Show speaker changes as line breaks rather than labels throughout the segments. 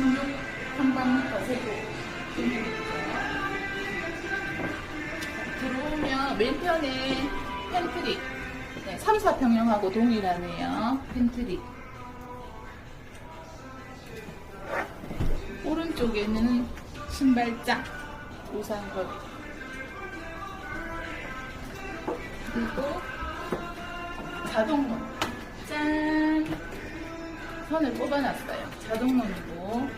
16 한방부터 세고 들어오면 왼편에 팬트리. 네, 3, 4평형하고 동일하네요. 팬트리. 오른쪽에는 신발장 우산걸 그리고 자동문 짠 선을 뽑아놨어요 자동문이고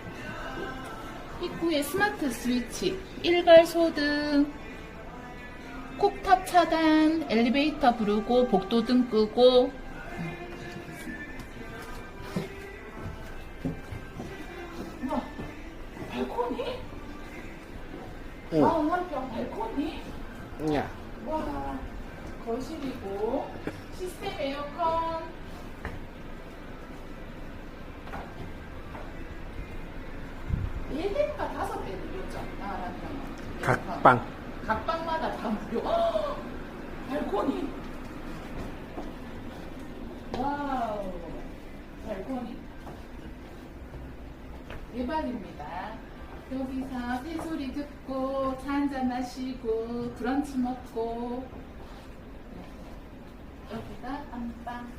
입구에 스마트 스위치 일괄 소등 콕탑 차단 엘리베이터 부르고 복도 등 끄고 우와 발코니?
응.
마흔 한평 발코니?
야,
와 거실이고 시스템 에어컨 네 대인가 다섯 대 들렸죠 나라면
각방.
각 방마다 다 무료. 헉! 발코니. 와우. 발코니. 대박입니다. 여기서 새소리 듣고 차 한잔 마시고 브런치 먹고. 네. 여기가 안방.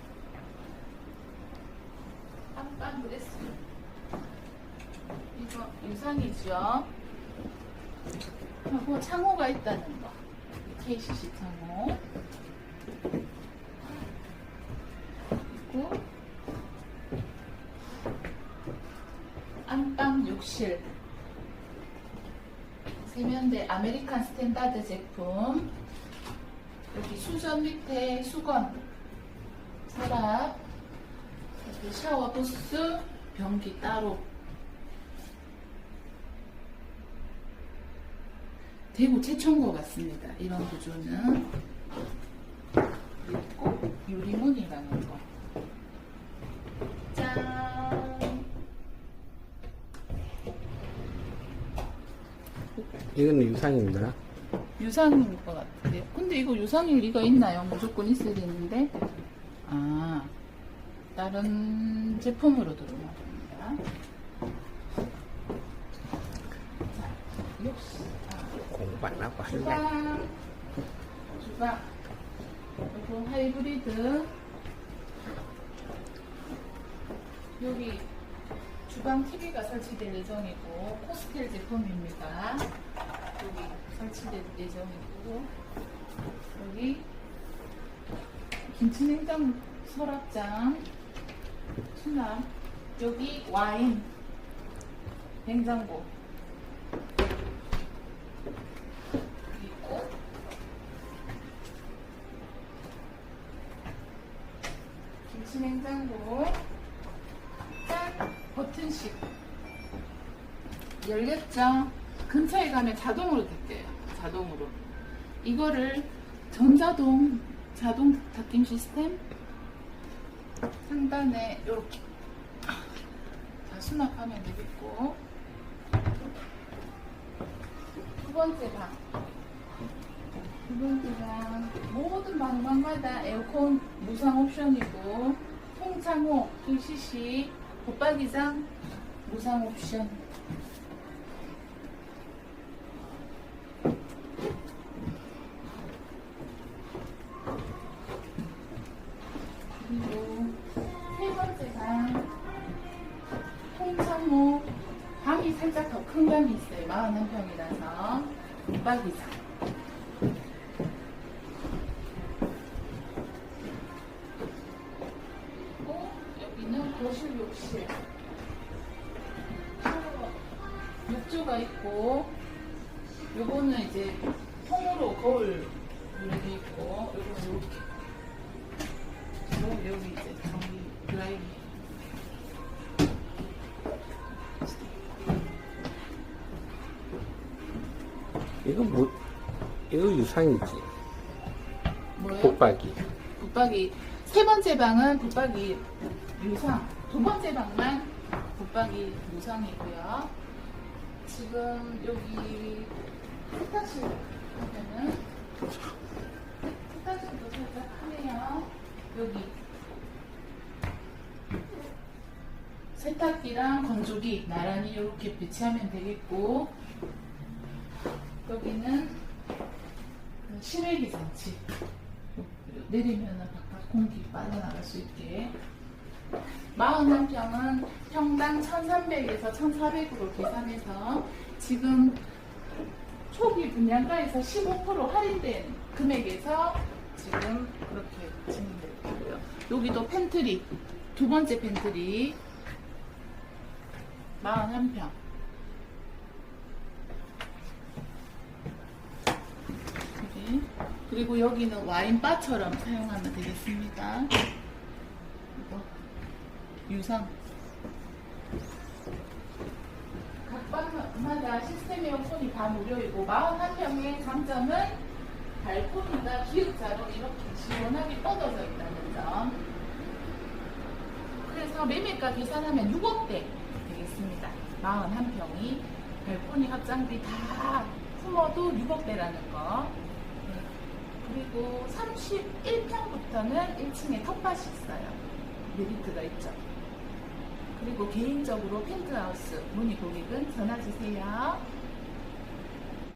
안방 드레스 이거 유상이죠 하고 창호가 있다는 거. KCC 창호. 그리고 안방 욕실. 세면대 아메리칸 스탠다드 제품. 여기 수전 밑에 수건. 서랍. 여기 샤워 부스. 변기 따로 대구 최초인 것 같습니다 이런 구조는 그리고 유리문이라는 거 짠!
이거는 유상입니다.
유상일 것 같은데. 근데 이거 유상일 리가 있나요? 무조건 있어야 되는데. 아, 다른 제품으로 들어오나 봅니다. 자, 역시. 아,
하고 할래.
주방. 이거 하이브리드. 여기 주방 TV가 설치될 예정이고, 코스텔 제품입니다. 여기 설치될 예정이고, 여기 김치냉장 서랍장, 수납, 여기 와인, 냉장고, 김치냉장고, 짠! 버튼식. 열렸죠? 근처에 가면 자동으로 닫혀요. 자동으로. 이거를 전자동 자동 닫힘 시스템 상단에 이렇게 자 수납하면 되겠고 두 번째 방. 방 모든 방방마다 에어컨 무상 옵션이고 통창호 KCC 붙박이장 무상 옵션. 그리고 세 번째 방 통창호 방이 살짝 더큰 방이 있어요. 41평이라서 붙박이장. 욕실. 샤워, 욕조가 있고 요거는 이제 통으로 거울 이렇게 있고 요거는 이렇게 요 여기 이제 전기 드라이기
이거 뭐, 이거 유상이지.
뭐예요?
복박이.
붙박이 세 번째 방은 붙박이 유상 두 번째 방만 붙박이 무상이고요. 지금 여기 세탁실 보면은 세탁실도 살짝 크네요. 여기 세탁기랑 건조기 나란히 이렇게 배치하면 되겠고 여기는 그 실외기 장치. 내리면은 바깥 공기 빠져나갈 수 있게 41평은 평당 1,300에서 1,400으로 계산해서 지금 초기 분양가에서 15% 할인된 금액에서 지금 그렇게 진행되고 있고요. 여기도 팬트리, 두 번째 팬트리 41평. 여기. 그리고 여기는 와인바처럼 사용하면 되겠습니다. 유상. 각 방마다 시스템 에어컨이 다 무료이고 41평의 장점은 발코니가 기역자로 이렇게 시원하게 뻗어져 있다는 점. 그래서 매매가 계산하면 6억대 되겠습니다. 41평이 발코니 확장비 다 품어도 6억대라는 거. 네. 그리고 31평부터는 1층에 텃밭이 있어요. 메리트가 있죠. 그리고 개인적으로 펜트하우스 문의 고객은 전화 주세요.